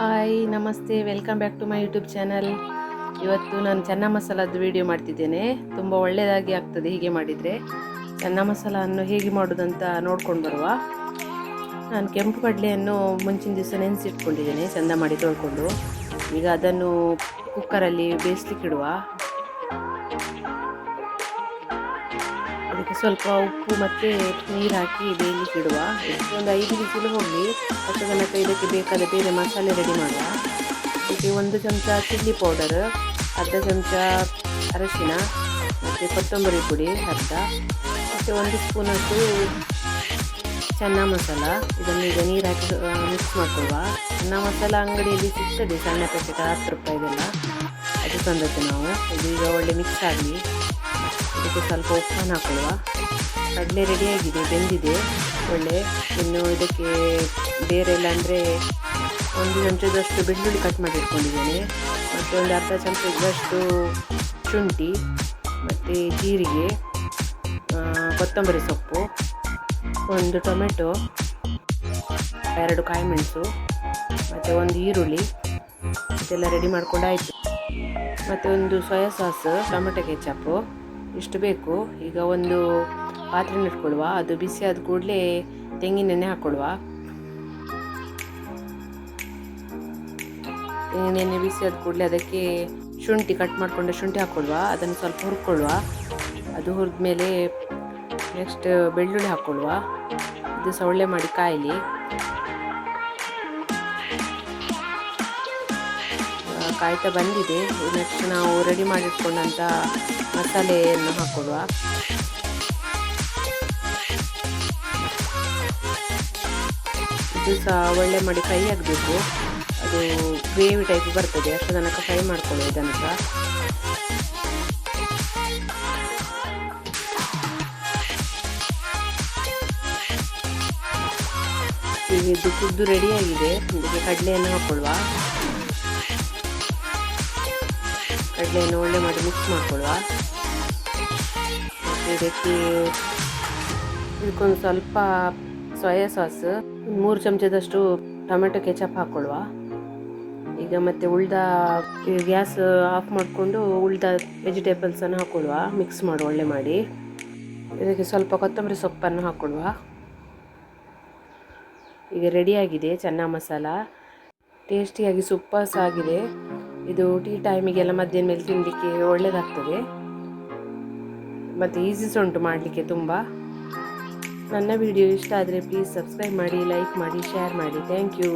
Hi, namaste, welcome back to my YouTube channel. ಇವತ್ತು ನಾನು ಚೆನ್ನ ಮಸಾಲದ್ದು ವಿಡಿಯೋ ಮಾಡ್ತಿದ್ದೇನೆ. ತುಂಬ ಒಳ್ಳೆಯದಾಗಿ ಆಗ್ತದೆ ಹೀಗೆ ಮಾಡಿದರೆ. ಚೆನ್ನ ಮಸಾಲವನ್ನು ಹೇಗೆ ಮಾಡೋದಂತ ನೋಡ್ಕೊಂಡು ಬರುವ. ನಾನು ಕೆಂಪು ಕಡಲೆಯನ್ನು ಮುಂಚಿನ ದಿವಸ ನೆನೆಸಿಟ್ಕೊಂಡಿದ್ದೇನೆ, ಚೆಂದ ಮಾಡಿ ತೊಳ್ಕೊಂಡು. ಈಗ ಅದನ್ನು ಕುಕ್ಕರಲ್ಲಿ ಬೇಯಿಸ್ಲಿಕ್ಕಿಡುವ. ಸ್ವಲ್ಪ ಉಪ್ಪು ಮತ್ತು ನೀರು ಹಾಕಿ ಬೇಯಲಿಕ್ಕೆ ಇಡುವ. ಒಂದು ಐದು ಬಿಸಿಲು ಹೋಗಿ ತನಕ ಇದಕ್ಕೆ ಬೇಕಾದ ಬೇರೆ ಮಸಾಲೆ ರೆಡಿ ಮಾಡುವ. ಇದಕ್ಕೆ ಒಂದು ಚಮಚ ಚಿಲ್ಲಿ ಪೌಡರ್ ಅರ್ಧ ಚಮಚ ಅರಶಿನ, ಮತ್ತು ಕೊತ್ತಂಬರಿ ಪುಡಿ, ಅರ್ಧ. ಮತ್ತು ಒಂದು ಸ್ಪೂನಷ್ಟು ಚೆನ್ನ ಮಸಾಲ. ಇದನ್ನು ಈಗ ನೀರು ಹಾಕಿ ಮಿಕ್ಸ್ ಮಾಡ್ಕೊಳ್ಳುವ. ಚೆನ್ನ ಮಸಾಲ ಅಂಗಡಿಯಲ್ಲಿ ಸಿಗ್ತದೆ. ಸಣ್ಣ ಪ್ಯಾಕೆಟ್ ಹತ್ತು ರೂಪಾಯಿದೆಲ್ಲ ಅದು ತಂದದ್ದು ನಾವು. ಇದು ಈಗ ಒಳ್ಳೆ ಮಿಕ್ಸ್ ಆಗಲಿ. ಇದಕ್ಕೆ ಸ್ವಲ್ಪ ಉಪ್ಪನ್ನು ಹಾಕೊಳ್ಳುವ. ಕಡಲೆ ರೆಡಿಯಾಗಿದೆ ಬೆಂದಿದೆ. ಒಳ್ಳೆ. ಇನ್ನು ಇದಕ್ಕೆ ಬೇರೆ ಎಲ್ಲ ಅಂದರೆ ಒಂದು ಚಮಚದಷ್ಟು ಬೆಳ್ಳುಳ್ಳಿ ಕಟ್ ಮಾಡಿ ಇಟ್ಕೊಂಡಿದ್ದೇನೆ. ಮತ್ತು ಒಂದು ಅರ್ಧ ಚಮಚದಷ್ಟು ಶುಂಠಿ, ಮತ್ತು ಜೀರಿಗೆ ಕೊತ್ತಂಬರಿ ಸೊಪ್ಪು, ಒಂದು ಟೊಮೆಟೊ, ಎರಡು ಕಾಯಿ ಮೆಣಸು, ಮತ್ತು ಒಂದು ಈರುಳ್ಳಿ. ಇದೆಲ್ಲ ರೆಡಿ ಮಾಡ್ಕೊಂಡಾಯಿತು ಮತ್ತು ಒಂದು ಸೋಯಾ ಸಾಸ್ ಟೊಮೆಟೊ ಕೆಚಪ್ಪು ಇಷ್ಟು ಬೇಕು. ಈಗ ಒಂದು ಪಾತ್ರೆ ಇಟ್ಕೊಳ್ಳುವ ಅದು ಬಿಸಿ ಆದ ಕೂಡಲೇ ತೆಂಗಿನೆಣ್ಣೆ ಹಾಕ್ಕೊಳ್ಳುವ ತೆಂಗಿನೆಣ್ಣೆ ಬಿಸಿ ಆದ ಕೂಡಲೇ ಅದಕ್ಕೆ ಶುಂಠಿ ಕಟ್ ಮಾಡಿಕೊಂಡು ಶುಂಠಿ ಹಾಕ್ಕೊಳ್ಳುವ ಅದನ್ನು ಸ್ವಲ್ಪ ಹುರ್ಕೊಳ್ಳುವ ಅದು ಹುರಿದ ಮೇಲೆ ನೆಕ್ಸ್ಟ್ ಬೆಳ್ಳುಳ್ಳಿ ಹಾಕ್ಕೊಳ್ಳುವ ಇದು ಸೊಳ್ಳೆ ಮಾಡಿ ಕಾಯಿಲಿ. ಕಾಯ್ತಾ ಬಂದಿದೆ. ನೆಕ್ಸ್ಟ್ ನಾವು ರೆಡಿ ಮಾಡಿಟ್ಕೊಂಡಂಥ ಮಸಾಲೆಯನ್ನು ಹಾಕೊಡುವ. ಇದು ಸಹ ಒಳ್ಳೆ ಮಾಡಿ ಫ್ರೈ ಆಗಬೇಕು. ಅದು ಗ್ರೇವಿ ಟೈಪ್ ಬರ್ತದೆ. ಅಷ್ಟು ತನಕ ಫ್ರೈ ಮಾಡ್ಕೊಳ್ಳಿ ಇದನ್ನು ಸಹ ಈಗ ಇದು ಕುದ್ದು ರೆಡಿಯಾಗಿದೆ ಇದಕ್ಕೆ ಕಡಲೆಯನ್ನು ಹಾಕೊಳ್ಳುವ ಕಡಲೆಯನ್ನು ಒಳ್ಳೆ ಮಾಡಿ ಮಿಕ್ಸ್ ಮಾಡ್ಕೊಳ್ಳುವ. ಇದಕ್ಕೆ ಇದಕ್ಕೊಂದು ಸ್ವಲ್ಪ ಸೋಯಾ ಸಾಸ್ ಮೂರು ಚಮಚದಷ್ಟು ಟೊಮೆಟೊ ಕೆಚಪ್ ಹಾಕ್ಕೊಳ್ಳುವ ಈಗ ಮತ್ತೆ ಉಳ್ದ ಗ್ಯಾಸ್ ಆಫ್ ಮಾಡಿಕೊಂಡು ಉಳ್ದ ವೆಜಿಟೇಬಲ್ಸನ್ನು ಹಾಕ್ಕೊಳ್ಳುವ ಮಿಕ್ಸ್ ಮಾಡು, ಒಳ್ಳೆ ಮಾಡಿ. ಇದಕ್ಕೆ ಸ್ವಲ್ಪ ಕೊತ್ತಂಬರಿ ಸೊಪ್ಪನ್ನು ಹಾಕ್ಕೊಳ್ಳುವ ಈಗ ರೆಡಿಯಾಗಿದೆ ಚೆನ್ನ ಮಸಾಲ. ಟೇಸ್ಟಿಯಾಗಿ ಸೂಪರ್ಸ್ ಆಗಿದೆ. ಇದು ಟೀ ಟೈಮಿಗೆಲ್ಲ ಮಧ್ಯಾಹ್ನ ಮೇಲೆ ತಿನ್ನಲಿಕ್ಕೆ ಒಳ್ಳೆಯದಾಗ್ತದೆ ಮತ್ತು ಈಸಿ ಸಹ ಉಂಟು ಮಾಡಲಿಕ್ಕೆ ತುಂಬ. ನನ್ನ ವಿಡಿಯೋ ಇಷ್ಟ ಆದರೆ ಪ್ಲೀಸ್ ಸಬ್ಸ್ಕ್ರೈಬ್ ಮಾಡಿ ಲೈಕ್ ಮಾಡಿ ಶೇರ್ ಮಾಡಿ. Thank you